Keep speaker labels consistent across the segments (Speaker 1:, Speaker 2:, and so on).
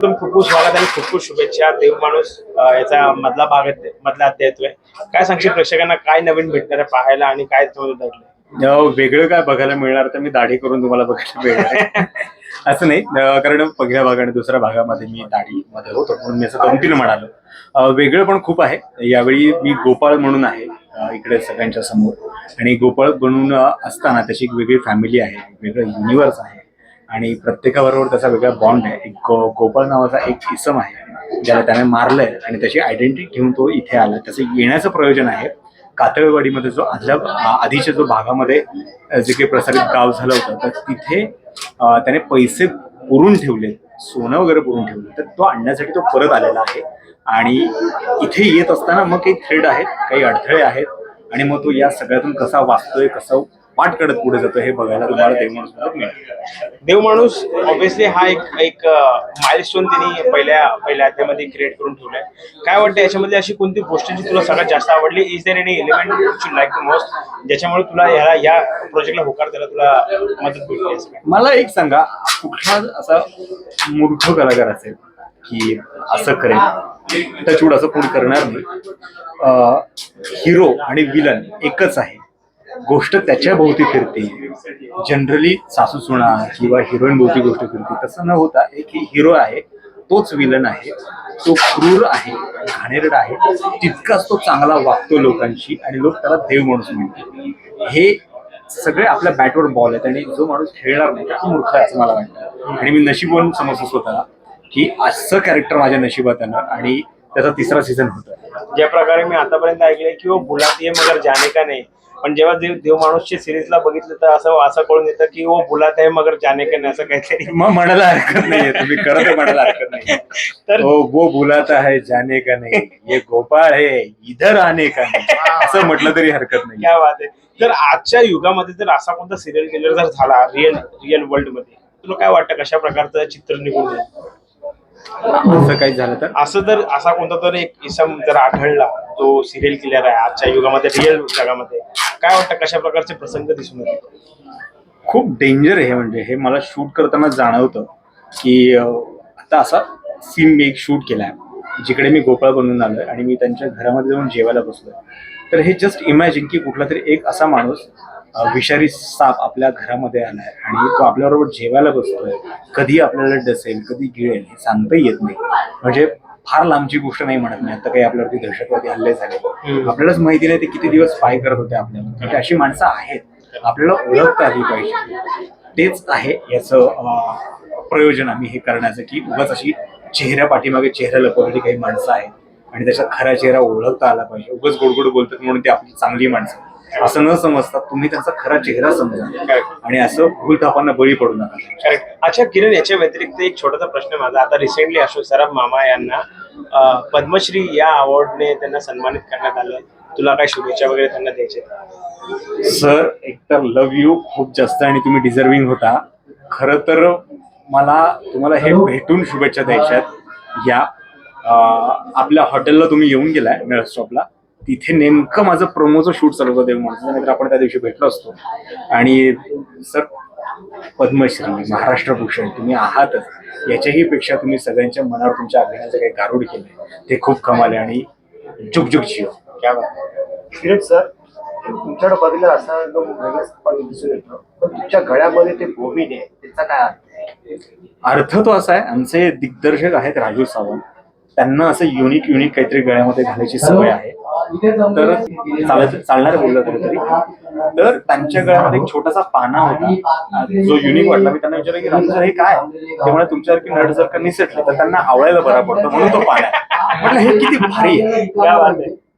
Speaker 1: एकदम खूप खूप स्वागत आणि खूप खूप शुभेच्छा. देव माणूस याचा मधला भाग मधला अध्याय येतोय काय सांगशील प्रेक्षकांना? काय नवीन भेटणार आहे पाहायला आणि काय
Speaker 2: वेगळं काय बघायला मिळणार? तर मी दाढी करून तुम्हाला बघायला मिळणार. असं नाही. कारण पहिल्या भागाने दुसऱ्या भागामध्ये मी दाढीमध्ये होतो म्हणून मी असं गमतीनं म्हणालो. वेगळं पण खूप आहे. यावेळी मी गोपाळ म्हणून आहे इकडे सगळ्यांच्या समोर. आणि गोपाळ बनून असताना त्याची एक वेगळी फॅमिली आहे. वेगळं युनिव्हर्स आहे. आणि प्रत्येकाबरोबर त्याचा वेगळा बॉन्ड आहे. एक गो गोपाळ नावाचा एक इसम आहे ज्याला त्याने मारलंय आणि त्याची आयडेंटिटी घेऊन तो इथे आला. त्याचं येण्याचं प्रयोजन आहे. कातळवाडीमध्ये जो आदल्या आधीच्या जो भागामध्ये जे काही प्रसारित गाव झालं होतं तर तिथे त्याने पैसे पुरून ठेवले सोनं वगैरे पुरून ठेवले. तर तो आणण्यासाठी तो परत आलेला आहे. आणि इथे येत असताना मग काही थ्रेड आहेत काही अडथळे आहेत. आणि मग तो या सगळ्यातून कसा वाचतोय कसं वाट काढत पुढे जातोय हे बघायला तुम्हाला देवमाणूस मिळेल.
Speaker 1: देव माणूस ऑब्विसली हा एक एक माइलस्टोन त्यांनी पहिल्या पहिल्या अध्यामध्ये क्रिएट करून ठेवलाय. काय वाटतं याच्यामध्ये अशी कोणती गोष्ट जी तुला सगळ्यात जास्त आवडली? Is there any element you like the most ज्याच्यामुळे तुला ह्याला या प्रोजेक्टला होकार द्यायला तुला मदत भेटली
Speaker 2: मला एक सांगा कुठला असा मूर्ख कलाकार असेल की असं करेल टचवूड असं कोणी करणार नाही? हिरो आणि विलन एकच आहे. गोष्ट त्याच्या भोवती फिरते. जनरली सासू सुना किंवा हिरोईन भोवती गोष्ट फिरते. तसं न होता एक हिरो आहे तोच विलन आहे तो क्रूर आहे घाणेरडा आहे तितकाच तो चांगला वागतो लोकांशी आणि लोक त्याला देव माणूस म्हणतात हे सगळे आपल्या बॅटवर बॉल आहेत आणि जो माणूस खेळणार नाही तो मूर्ख आहे असं मला वाटतं. आणि मी नशीबवरून समजतो स्वतःला की असं कॅरेक्टर माझ्या नशिबात आलं आणि त्याचा तिसरा सीझन होता
Speaker 1: ज्या प्रकारे मी आतापर्यंत ऐकलंय की हो, वो बुलाती है मगर जाने का नाही पण जेव्हा देव देव माणूसची सिरीजला बघितलं तर असं असं कळून येतं की वो बुलात आहे मगर जाने का नाही असं काहीतरी.
Speaker 2: मग म्हणायला हरकत नाहीये तुम्ही करत आहे म्हणायला हरकत नाही.
Speaker 1: तर
Speaker 2: हो वो बुलाता है जाने का नहीं. ये गोपाळ है इधर आने का नहीं. असं म्हटलं तरी हरकत नाही.
Speaker 1: क्या बात आहे. तर आजच्या युगामध्ये जर असा कोणता सिरियल किलर जर झाला रिअल रिअल वर्ल्डमध्ये तुला काय वाटतं कशा प्रकारचं चित्र निघून येईल
Speaker 2: असं काही झालं तर?
Speaker 1: असं जर असा कोणता तर एक इसम जर आढळला जो सिरियल किलर आहे आजच्या युगामध्ये रिअल जगामध्ये काय वाटतं कशा प्रकारचे प्रसंग दिसून येतात?
Speaker 2: खूप डेंजर आहे म्हणजे. हे मला शूट करताना जाणवतं की आता असा सीन मी एक शूट केलाय जिकडे मी गोपाळ बनून आलोय आणि मी त्यांच्या घरामध्ये जाऊन जेवायला बसलोय. तर हे जस्ट इमॅजिन की कुठला तरी एक असा माणूस विषारी साप आपल्या घरामध्ये आलाय आणि तो आपल्याबरोबर जेवायला बसतोय. कधी आपल्याला डसेल कधी गिळेल हे सांगता येत नाही. म्हणजे फार लांबची गोष्ट नाही म्हणत नाही आता काही आपल्यावरती दहशतवादी हल्ले झाले. आपल्यालाच माहिती नाही ते किती दिवस स्पाय करत होते आपल्याला. म्हणजे अशी माणसं आहेत. आपल्याला ओळखता आली पाहिजे. तेच आहे याचं प्रयोजन आम्ही हे करण्याचं की उगाच अशी चेहऱ्या पाठीमागे चेहरा लपवलेली काही माणसं आहेत. आणि त्याचा खरा चेहरा ओळखता आला पाहिजे. उगाच गोडगोड बोलतात म्हणून ते आपली चांगली माणसं. असं न समजता तुम्ही त्यांचा खरा चेहरा समजा. आणि असं भूलथापांना बळी पडू नका.
Speaker 1: अच्छा किरण याच्या व्यतिरिक्त एक छोटासा प्रश्न माझा. आता रिसेंटली अशोक सराफ मामा यांना पद्मश्री या अवॉर्डने त्यांना सन्मानित करण्यात आलं. तुला काय शुभेच्छा वगैरे त्यांना द्यायचे?
Speaker 2: सर एकतर लव यू खूप जास्त आणि तुम्ही डिझर्विंग होता. खरं तर मला तुम्हाला हे भेटून शुभेच्छा द्यायच्यात या आपल्या हॉटेलला तुम्ही येऊन गेलाय मेळ स्टॉपला तिथे नेमकं माझं प्रोमोचं शूट चालू होतं देव माणसाचं नाहीतर आपण त्या दिवशी भेटलो असतो. आणि सर पद्मश्री महाराष्ट्र भूषण तुम्ही आहातच. याच्याही पेक्षा तुम्ही सगळ्यांच्या मनावर तुमच्या अभिनयाचं काही गारुड केलंय. ते खूप कमाल आणि जुग जुग
Speaker 1: क्या.
Speaker 3: किरण सर तुमच्याकडे बघितलं असा पद्धतीने दिसून येतो. पण तुमच्या गळ्यामध्ये ते आहे. त्याचा काय अर्थ?
Speaker 2: अर्थ तो असा आहे आमचे दिग्दर्शक आहेत राजू सावंत. त्यांना असं युनिक युनिक काहीतरी गळ्यामध्ये घालायची सवय आहे. तर चालत चालणार बोललं तरी तरी. तर त्यांच्या गळ्यामध्ये एक छोटासा पाना होता. जो युनिक वाटला. मी त्यांना विचारलं की राजू सर हे काय? ते म्हणा तुमच्यासारखी नट जर का निसटली तर त्यांना आवळायला बरा पडतो म्हणून तो पाना आहे. म्हटलं हे किती भारी आहे.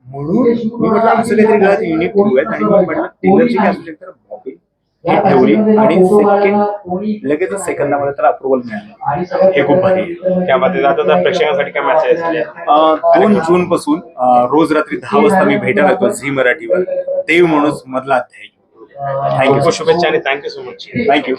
Speaker 2: म्हणून मी म्हटलं असं काहीतरी गळ्यात युनिक ठेवू आहेत आणि मी म्हटलं टेलरची काय असू शकतं ही ठेवली आणि सेकंड लगेच सेकंदामध्ये त्याला अप्रुव्हल मिळालं. हे खूप भारी. आहे
Speaker 1: क्या बात आहे आता तर प्रेक्षकांसाठी काय मेसेज
Speaker 2: दोन जून पासून रोज रात्री दहा वाजता मी भेटायला येतो झी मराठीवर. देव माणूस मधला अध्याय. थँक्यू
Speaker 1: शुभेच्छा आणि थँक्यू सो मच
Speaker 2: थँक्यू